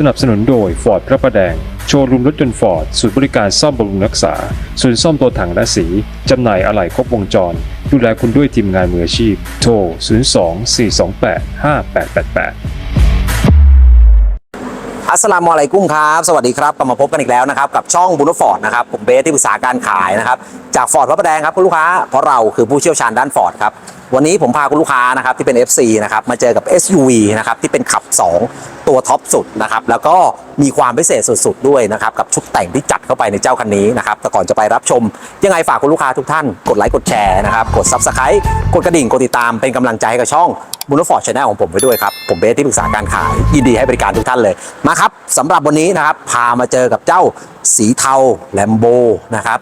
สนับสนุนโดย Ford พระประแดง โชว์รูมรถยนต์ฟอร์ดศูนย์บริการซ่อมบำรุงรักษา ศูนย์ซ่อมตัวถังและสี จำหน่ายอะไหล่ครบวงจร ดูแลคุณด้วยทีมงานมืออาชีพ โทร 02 428 5888อัสลามุอะลัยกุมครับ สวัสดีครับกลับมาพบกันอีกแล้วนะครับ กับช่องบุนฟอร์ดนะครับ ผมเบสที่ปรึกษาการขายนะครับ จากฟอร์ดพระประแดงครับคุณลูกค้าเพราะเราคือผู้เชี่ยวชาญด้านฟอร์ดครับวันนี้ผมพาคุณลูกค้านะครับที่เป็น FC นะครับมาเจอกับ SUV นะครับที่เป็นขับ 2 ตัวท็อปสุดนะครับแล้วก็มีความพิเศษสุดๆด้วยนะครับกับชุดแต่งที่จัดเข้าไปในเจ้าคันนี้นะครับแต่ก่อนจะไปรับชม ยังไงฝากคุณลูกค้าทุกท่านกดไลค์กดแชร์นะครับกด Subscribe กดกระดิ่งกดติดตามเป็นกำลังใจให้กับช่องบุญฟอร์ดชาแนลของผมไปด้วยครับ ผมเบสที่ปรึกษาการขายยินดีให้บริการทุกท่านเลยมาครับสำหรับวันนี้นะครับพามาเจอกับเจ้าสีเทาแลมโบนะครับ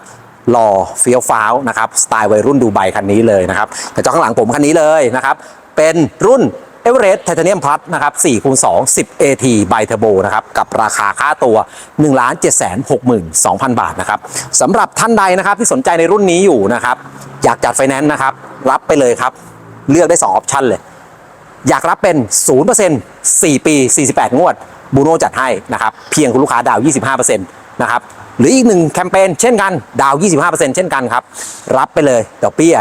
หล่อเฟี้ยวฟ้าวนะครับสไตล์วัยรุ่นดูไบคันนี้เลยนะครับแต่จ้าข้างหลังผมคันนี้เลยนะครับเป็นรุ่น e v e r e s t Titanium Plus นะครับ4คูณ2 10 AT b i Turbo นะครับกับราคาค่าตัว 1 7 6 2 0 0 0 บาทนะครับสำหรับท่านใดนะครับที่สนใจในรุ่นนี้อยู่นะครับอยากจัดไฟแนนซ์นะครับรับไปเลยครับ เลือกได้ 2 ออปชันเลย อยากรับเป็น 0% 4 ปี 48 งวดบูโน่จัดให้นะครับเพียงคุณลูกค้าดาว 25%นะครับ หรืออีกหนึ่งแคมเปญเช่นกัน ดาว 25%เช่นกันครับ รับไปเลยดอกเบี้ย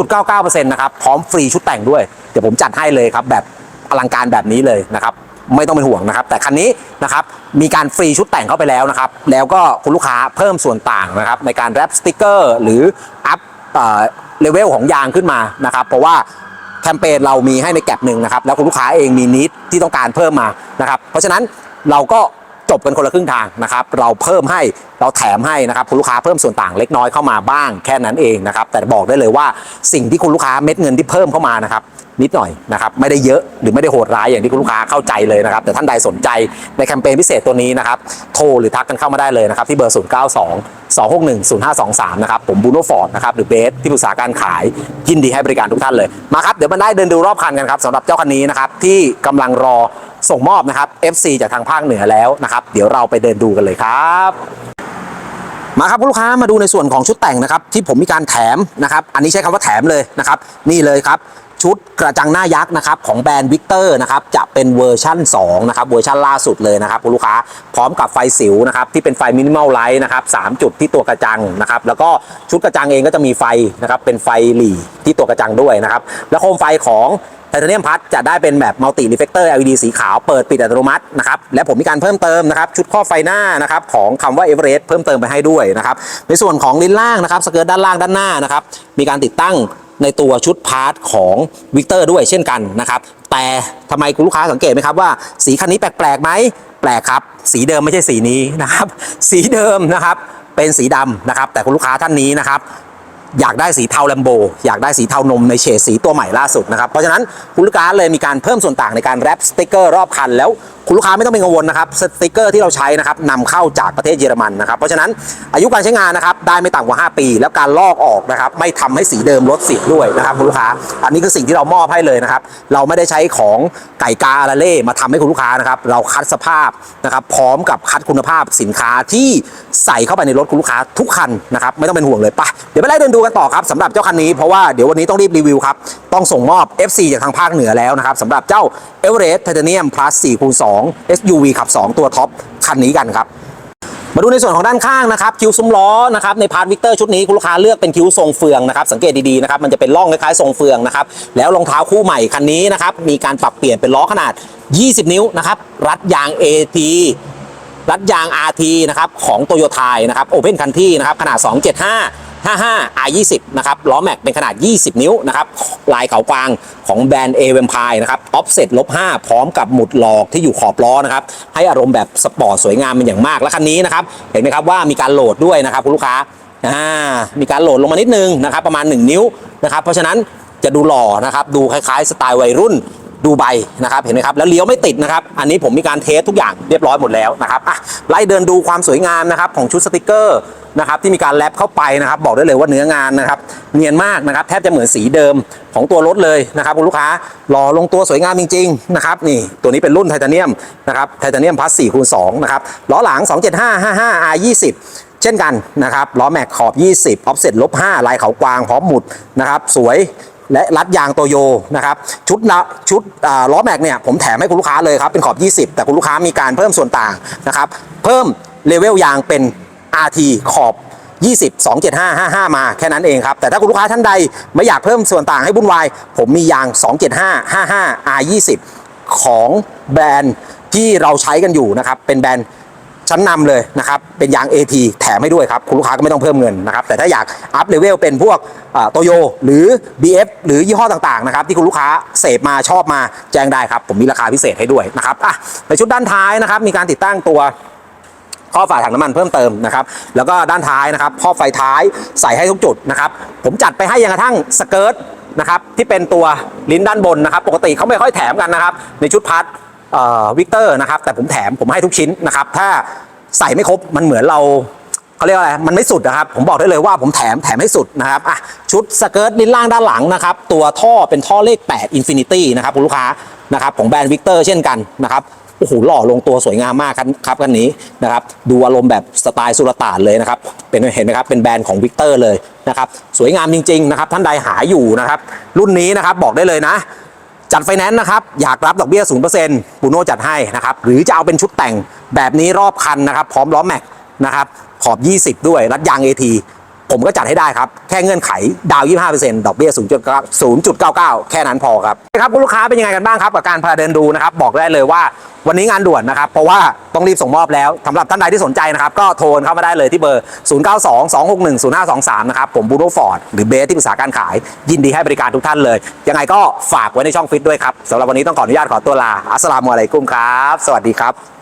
0.99%นะครับพร้อมฟรีชุดแต่งด้วย เดี๋ยวผมจัดให้เลยครับ แบบอลังการแบบนี้เลยนะครับไม่ต้องเป็นห่วงนะครับ แต่คันนี้นะครับมีการฟรีชุดแต่งเข้าไปแล้วนะครับ แล้วก็คุณลูกค้าเพิ่มส่วนต่างนะครับ ในการแรปสติกเกอร์หรืออัพเลเวลของยางขึ้นมานะครับ เพราะว่าแคมเปญเรามีให้ในแก็บหนึ่งนะครับ แล้วคุณลูกค้าเองมีนิดที่ต้องการเพิ่มมานะครับ เพราะฉะนั้นเราก็ จบกันคนละครึ่งทางนะครับ เราเพิ่มให้เราแถมให้นะครับคุณลูกค้าเพิ่มส่วนต่างเล็กน้อยเข้ามาบ้างแค่นั้นเองนะครับ แต่บอกได้เลยว่าสิ่งที่คุณลูกค้าเม็ดเงินที่เพิ่มเข้ามานะครับนิดหน่อยนะครับไม่ได้เยอะหรือไม่ได้โหดร้ายอย่างที่คุณลูกค้าเข้าใจเลยนะครับ แต่ท่านใดสนใจในแคมเปญพิเศษตัวนี้นะครับ โทรหรือทักกันเข้ามาได้เลยนะครับ ที่เบอร์ 0 9 2 2 6 1 0 5 2 3 นะครับผมบูโนฟอร์ดนะครับหรือเบสที่ปรึกษาการขายยินดีให้บริการทุกท่านเลยมาครับเดี๋ยวมาได้เดินดูรอบคันกันครับสำหรับเจ้าคันนี้นะครับที่กำลังรอ ส่งมอบนะครับ FC จากทางภาคเหนือแล้วนะครับ เดี๋ยวเราไปเดินดูกันเลยครับมาครับคุณลูกค้ามาดูในส่วนของชุดแต่งนะครับที่ผมมีการแถมนะครับ อันนี้ใช้คำว่าแถมเลยนะครับ นี่เลยครับ ชุดกระจังหน้ายักษ์นะครับของแบรนด์วิกเตอร์นะครับจะเป็นเวอร์ชั่น2นะครับเวอร์ชั่นล่าสุดเลยนะครับคุณลูกค้าพร้อมกับไฟสิวนะครับที่เป็นไฟมินิมอลไลท์นะครับสามจุดที่ตัวกระจังนะครับแล้วก็ชุดกระจังเองก็จะมีไฟนะครับเป็นไฟหลีที่ตัวกระจังด้วยนะครับแล้วโคมไฟของไทเทเนียมพัทจะได้เป็นแบบมัลติรีเฟกเตอร์ LED สีขาวเปิดปิดอัตโนมัตินะครับและผมมีการเพิ่มเติมนะครับชุดครอไฟหน้านะครับของคำว่าเอเวอเรสต์เพิ่มเติมไปให้ด้วยนะครับในส่วนของลิ้นล่างนะครับสเกิร์ตด้านล่างด้านหน้านะครับมีการติดตั้ง ในตัวชุดพาร์ทของวิกเตอร์ด้วยเช่นกันนะครับแต่ทำไมคุณลูกค้าสังเกตไหมครับว่าสีคันนี้แปลกๆไหมแปลกครับ สีเดิมไม่ใช่สีนี้นะครับ สีเดิมนะครับเป็นสีดำนะครับ แต่คุณลูกค้าท่านนี้นะครับอยากได้สีเทาแลมโบอยากได้สีเทานมในเฉดสีตัวใหม่ล่าสุดนะครับ เพราะฉะนั้นคุณลูกค้าเลยมีการเพิ่มส่วนต่างในการแรปสติกเกอร์รอบคันแล้วคุณลูกค้าไม่ต้องเป็นกังวลนะครับสติกเกอร์ที่เราใช้นะครับนำเข้าจากประเทศเยอรมันนะครับเพราะฉะนั้นอายุการใช้งานนะครับได้ไม่ต่ำกว่า 5 ปี แล้วการลอกออกนะครับไม่ทำให้สีเดิมลดสีด้วยนะครับคุณลูกค้า อันนี้คือสิ่งที่เรามอบให้เลยนะครับเราไม่ได้ใช้ของไก่กาอาราเล่มาทำให้คุณลูกค้านะครับเราคัดสภาพนะครับพร้อมกับคัดคุณภาพสินค้าที่ใส่เข้าไปในรถคุณลูกค้าทุกคันนะครับไม่ต้องเป็นห่วงเลยไปะเดี๋ยวไปไล่เดินดูกันต่อครับสำหรับเจ้าคันนี้เพราะว่าเดี๋ยววันนี้ต้องรีบรีวิวครับต้องส่งมอบ FC จากทางภาคเหนือแล้วนะครับสำหรับเจ้า e v e r e s t Titanium Plus 4คูณ2 SUV ขับ 2 ตัวท็อปคันนี้กันครับมาดูในส่วนของด้านข้างนะครับคิ้วซุ้มล้อนะครับในพาร์ทวิกเตอร์ชุดนี้คุณลูกค้าเลือกเป็นคิ้วทรงเฟืองนะครับสังเกตดีๆนะครับมันจะเป็นร่องคล้ายๆทรงเฟืองนะครับแล้วรองเท้าคู่ใหม่คันนี้นะครับมีการปรับเปลี่ยนเป็นล้อขนาด 20 นิ้วนะครับรัดยาง AT รัดยาง RT นะครับของโตโยต้านะครับโอเพนคันที่นะครับขนาด 275 55 R20 นะครับล้อแม็กเป็นขนาด 20 นิ้วนะครับลายเขากวางของแบรนด์ a v e m p i r e นะครับออฟเซ็ตลบ5พร้อมกับหมุดหลอกที่อยู่ขอบล้อนะครับให้อารมณ์แบบสปอร์ตสวยงามเป็นอย่างมากและคันนี้นะครับเห็นไหมครับว่ามีการโหลดด้วยนะครับคุณลูกค้าอ่ามีการโหลดลงมานิดนึงนะครับประมาณ 1 นิ้วนะครับเพราะฉะนั้นจะดูหล่อนะครับดูคล้ายๆสไตล์วัยรุ่น ดูใบนะครับเห็นไหมครับแล้วเลี้ยวไม่ติดนะครับ อันนี้ผมมีการเทสทุกอย่างเรียบร้อยหมดแล้วนะครับอะไล่เดินดูความสวยงามนะครับของชุดสติกเกอร์นะครับที่มีการแรปเข้าไปนะครับ บอกได้เลยว่าเนื้องานนะครับ เนียนมากนะครับ แทบจะเหมือนสีเดิมของตัวรถเลยนะครับคุณลูกค้าหล่อลงตัวสวยงามจริงๆนะครับนี่ตัวนี้เป็นรุ่นไทเทเนียมนะครับไทเทเนียมพลัส4คูณ2นะครับล้อหลัง 27555 R20 เช่นกันนะครับล้อแม็กขอบ 20ออฟเซ็ตลบ5ลายเขากวางพร้อมหมุดนะครับสวย และรัดยางโตโยนะครับชุดละชุดล้อแม็กเนี่ยผมแถมให้คุณลูกค้าเลยครับเป็นขอบ 20 แต่คุณลูกค้ามีการเพิ่มส่วนต่างนะครับเพิ่มเลเวลยางเป็น RT ขอบ 20 275 55 มาแค่นั้นเองครับ แต่ถ้าคุณลูกค้าท่านใดไม่อยากเพิ่มส่วนต่างให้บุ่นวาย ผมมียาง 275 55 R20 ของแบรนด์ที่เราใช้กันอยู่นะครับ เป็นแบรนด์ ชั้นนำเลยนะครับเป็นยาง AT แถมให้ด้วยครับคุณลูกค้าก็ไม่ต้องเพิ่มเงินนะครับแต่ถ้าอยากอัพเลเวลเป็นพวกโตโยหรือ BF หรือยี่ห้อต่างๆนะครับที่คุณลูกค้าเสพมาชอบมาแจ้งได้ครับผมมีราคาพิเศษให้ด้วยนะครับอะในชุดด้านท้ายนะครับมีการติดตั้งตัวครอฝาถังน้ำมันเพิ่มเติมนะครับ แล้วก็ด้านท้ายนะครับครอบไฟท้ายใส่ให้ทุกจุดนะครับ ผมจัดไปให้ยังกระทั่งสเกิร์ตนะครับที่เป็นตัวลิ้นด้านบนนะครับ ปกติเขาไม่ค่อยแถมกันนะครับ ในชุดพัด วิกเตอร์นะครับ แต่ผมแถมผมให้ทุกชิ้นนะครับ ถ้าใส่ไม่ครบมันเหมือนเราเขาเรียกว่าอะไรมันไม่สุดนะครับ ผมบอกได้เลยว่าผมแถมแถมให้สุดนะครับอะชุดสเกิร์ตลิ้นล่างด้านหลังนะครับ ตัวท่อเป็นท่อเลข 8 Infinity นะครับคุณลูกค้านะครับของแบรนด์วิกเตอร์เช่นกันนะครับโอ้โหหล่อลงตัวสวยงามมากครับคันนี้นะครับดูอารมณ์แบบสไตล์สุลต่านเลยนะครับเป็นเห็นไหมครับเป็นแบรนด์ของวิกเตอร์เลยนะครับสวยงามจริงๆนะครับท่านใดหาอยู่นะครับรุ่นนี้นะครับบอกได้เลยนะ จัดไฟแนนซ์นะครับอยากรับดอกเบี้ย0%ปูโน่จัดให้นะครับหรือจะเอาเป็นชุดแต่งแบบนี้รอบคันนะครับพร้อมล้อแม็กนะครับขอบ 20 ด้วยรัดยาง AT ผมก็จัดให้ได้ครับ แค่เงื่อนไขดาว 25%ดอกเบี้ย0.99 แค่นั้นพอครับครับคุณลูกค้าเป็นยังไงกันบ้างครับกับการพาเดินดูนะครับ บอกได้เลยว่าวันนี้งานด่วนนะครับ เพราะว่าต้องรีบส่งมอบแล้วสำหรับท่านใดที่สนใจนะครับ ก็โทรเข้ามาได้เลยที่เบอร์ 0922610523 นะครับ ผมบูโรฟอร์ดหรือเบสที่ปรึกษาการขาย ยินดีให้บริการทุกท่านเลย ยังไงก็ฝากไว้ในช่องฟิตด้วยครับสำหรับวันนี้ต้องขออนุญาตขอตัวลาอัสสลามุอะลัยกุมครับ สวัสดีครับ